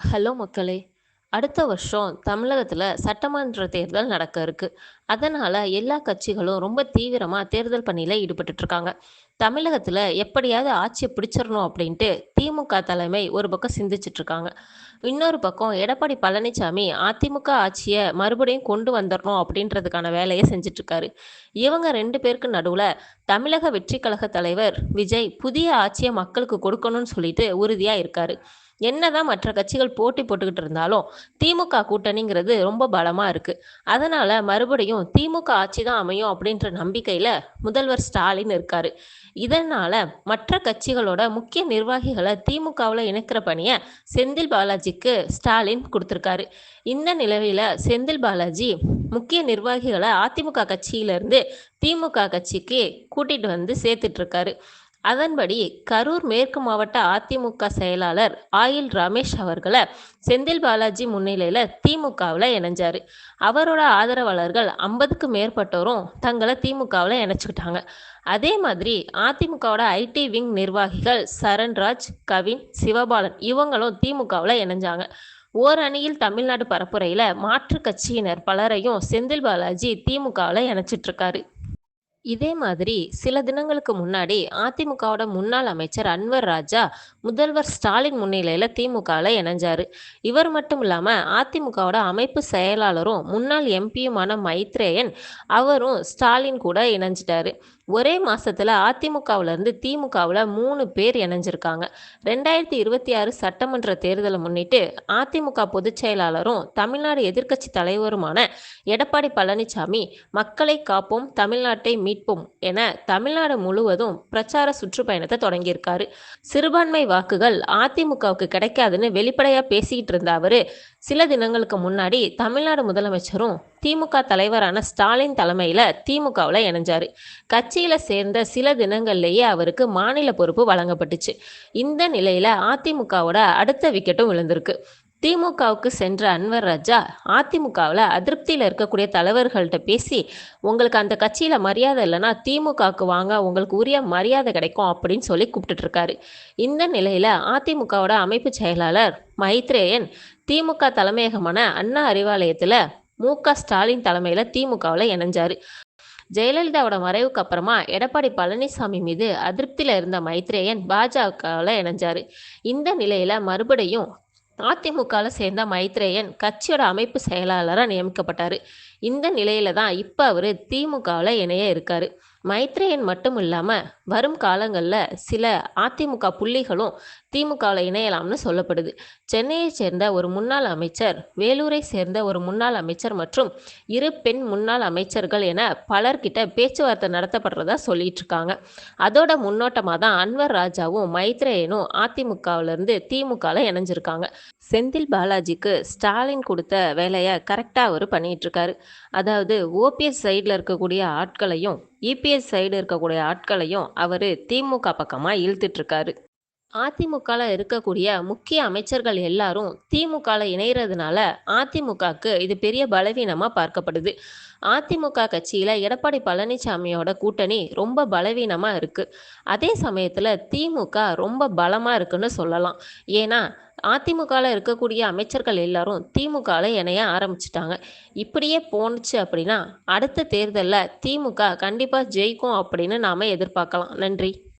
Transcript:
Hello மக்களே! அடுத்த வருஷம் தமிழகத்தில் சட்டமன்ற தேர்தல் நடக்க இருக்கு. அதனால் எல்லா கட்சிகளும் ரொம்ப தீவிரமாக தேர்தல் பணியில் ஈடுபட்டுட்ருக்காங்க தமிழகத்தில் எப்படியாவது ஆட்சியை பிடிச்சிடணும் அப்படின்ட்டு திமுக தலைமை ஒரு பக்கம் சிந்திச்சிட்ருக்காங்க இன்னொரு பக்கம் எடப்பாடி பழனிசாமி அதிமுக ஆட்சியை மறுபடியும் கொண்டு வந்துடணும் அப்படின்றதுக்கான வேலையை செஞ்சிட்ருக்காரு இவங்க ரெண்டு பேருக்கு நடுவில் தமிழக வெற்றி கழக தலைவர் விஜய் புதிய ஆட்சியை மக்களுக்கு கொடுக்கணும்னு சொல்லிட்டு உறுதியாக இருக்காரு. என்னதான் மற்ற கட்சிகள் போட்டி போட்டுக்கிட்டு இருந்தாலும் திமுக கூட்டணிங்கிறது ரொம்ப பலமா இருக்கு. அதனால மறுபடியும் திமுக ஆட்சி தான் அமையும் அப்படின்ற நம்பிக்கையில முதல்வர் ஸ்டாலின் இருக்காரு. இதனால மற்ற கட்சிகளோட முக்கிய நிர்வாகிகளை திமுகவில் இணைக்கிற பணியை செந்தில் பாலாஜிக்கு ஸ்டாலின் கொடுத்துருக்காரு இந்த நிலையில செந்தில் பாலாஜி முக்கிய நிர்வாகிகளை அதிமுக கட்சியிலிருந்து திமுக கட்சிக்கு கூட்டிட்டு வந்து சேர்த்துட்டு இருக்காரு. அதன்படி கரூர் மேற்கு மாவட்ட அதிமுக செயலாளர் ஆயில் ரமேஷ் அவர்களை செந்தில் பாலாஜி முன்னிலையில திமுகவில் இணைஞ்சாரு. அவரோட ஆதரவாளர்கள் 50க்கு மேற்பட்டோரும் தங்களை திமுகவில் இணைச்சுக்கிட்டாங்க. அதே மாதிரி அதிமுகவோட ஐடி விங் நிர்வாகிகள் சரண்ராஜ், கவின், சிவபாலன் இவங்களும் திமுகவில் இணைஞ்சாங்க. ஓரணியில் தமிழ்நாடு பரப்புரையில மாற்றுக் கட்சியினர் பலரையும் செந்தில் பாலாஜி திமுகவில் இணைச்சிட்டு இருக்காரு. இதே மாதிரி சில தினங்களுக்கு முன்னாடி அதிமுகவோட முன்னாள் அமைச்சர் அன்வர் ராஜா முதல்வர் ஸ்டாலின் முன்னிலையில திமுகவில் இணைஞ்சாரு. இவர் மட்டும் இல்லாம அதிமுகவோட அமைப்பு செயலாளரும் முன்னாள் எம்.பி.யுமான மைத்ரேயன் அவரும் ஸ்டாலின் கூட இணைஞ்சிட்டாரு. ஒரே மாசத்துல அதிமுகவுல இருந்து திமுகவுல மூணு பேர் இணைஞ்சிருக்காங்க. 2026 சட்டமன்ற தேர்தலை முன்னிட்டு அதிமுக பொதுச் செயலாளரும் தமிழ்நாடு எதிர்க்கட்சி தலைவருமான எடப்பாடி பழனிசாமி மக்களை காப்போம் தமிழ்நாட்டை மீட்போம் என தமிழ்நாடு முழுவதும் பிரச்சார சுற்றுப்பயணத்தை தொடங்கியிருக்காரு. சிறுபான்மை வாக்குகள் அதிமுகவுக்கு கிடைக்காதுன்னு வெளிப்படையா பேசிக்கிட்டு இருந்த அவரு சில தினங்களுக்கு முன்னாடி தமிழ்நாடு முதலமைச்சரும் திமுக தலைவரான ஸ்டாலின் தலைமையில் திமுகவில் இணைஞ்சார் கட்சியில் சேர்ந்த சில தினங்கள்லேயே அவருக்கு மாநில பொறுப்பு வழங்கப்பட்டுச்சு. இந்த நிலையில் அதிமுகவோட அடுத்த விக்கெட்டும் விழுந்திருக்கு. திமுகவுக்கு சென்ற அன்வர் ராஜா அதிமுகவில் அதிருப்தியில் இருக்கக்கூடிய தலைவர்கள்ட்ட பேசி உங்களுக்கு அந்த கட்சியில் மரியாதை இல்லைன்னா திமுகவுக்கு வாங்க உங்களுக்கு உரிய மரியாதை கிடைக்கும் அப்படின்னு சொல்லி கூப்பிட்டுருக்காரு இந்த நிலையில் அதிமுகவோட அமைப்பு செயலாளர் மைத்ரேயன் திமுக தலைமையகமான அண்ணா அறிவாலயத்தில் மு. க. ஸ்டாலின் தலைமையில் திமுகவில் இணைஞ்சாரு. ஜெயலலிதாவோட மறைவுக்கு அப்புறமா எடப்பாடி பழனிசாமி மீது அதிருப்தியில் இருந்த மைத்ரேயன் பாஜகவில் இணைஞ்சாரு. இந்த நிலையில் மறுபடியும் அதிமுகவில் சேர்ந்த மைத்ரேயன் கட்சியோட அமைப்பு செயலாளராக நியமிக்கப்பட்டார் இந்த நிலையில தான் இப்போ அவர் திமுகவில் இணைய இருக்காரு. மைத்ரேயன் மட்டும் இல்லாமல் வரும் காலங்களில் சில அதிமுக புள்ளிகளும் திமுகவில் இணையலாம்னு சொல்லப்படுது. சென்னையைச் சேர்ந்த ஒரு முன்னாள் அமைச்சர், வேலூரை சேர்ந்த ஒரு முன்னாள் அமைச்சர் மற்றும் இரு பெண் முன்னாள் அமைச்சர்கள் என பலர்கிட்ட பேச்சுவார்த்தை நடத்தப்படுறதா சொல்லிட்டு இருக்காங்க. அதோட முன்னோட்டமாக தான் அன்வர் ராஜாவும் மைத்ரேயனும் அதிமுகவிலிருந்து திமுகவில் இணைஞ்சிருக்காங்க. செந்தில் பாலாஜிக்கு ஸ்டாலின் கொடுத்த வேலையை கரெக்டாக அவர் பண்ணிட்டு இருக்காரு. அதாவது ஓ.பி.எஸ். சைடில் இருக்கக்கூடிய ஆட்களையும், இ.பி.எஸ். சைடு இருக்கக்கூடிய ஆட்களையும் அவரு திமுக பக்கமா இழுத்துட்டு அதிமுகவில் இருக்கக்கூடிய முக்கிய அமைச்சர்கள் எல்லாரும் திமுகவில் இணையறதுனால அதிமுகக்கு இது பெரிய பலவீனமாக பார்க்கப்படுது. அதிமுக கட்சியில் எடப்பாடி பழனிசாமியோட கூட்டணி ரொம்ப பலவீனமாக இருக்குது அதே சமயத்தில் திமுக ரொம்ப பலமாக இருக்குன்னு சொல்லலாம். ஏன்னா அதிமுகவில் இருக்கக்கூடிய அமைச்சர்கள் எல்லாரும் திமுகவில் இணைய ஆரம்பிச்சிட்டாங்க இப்படியே போனுச்சு அப்படின்னா அடுத்த தேர்தலில் திமுக கண்டிப்பாக ஜெயிக்கும் அப்படின்னு நாம எதிர்பார்க்கலாம். நன்றி.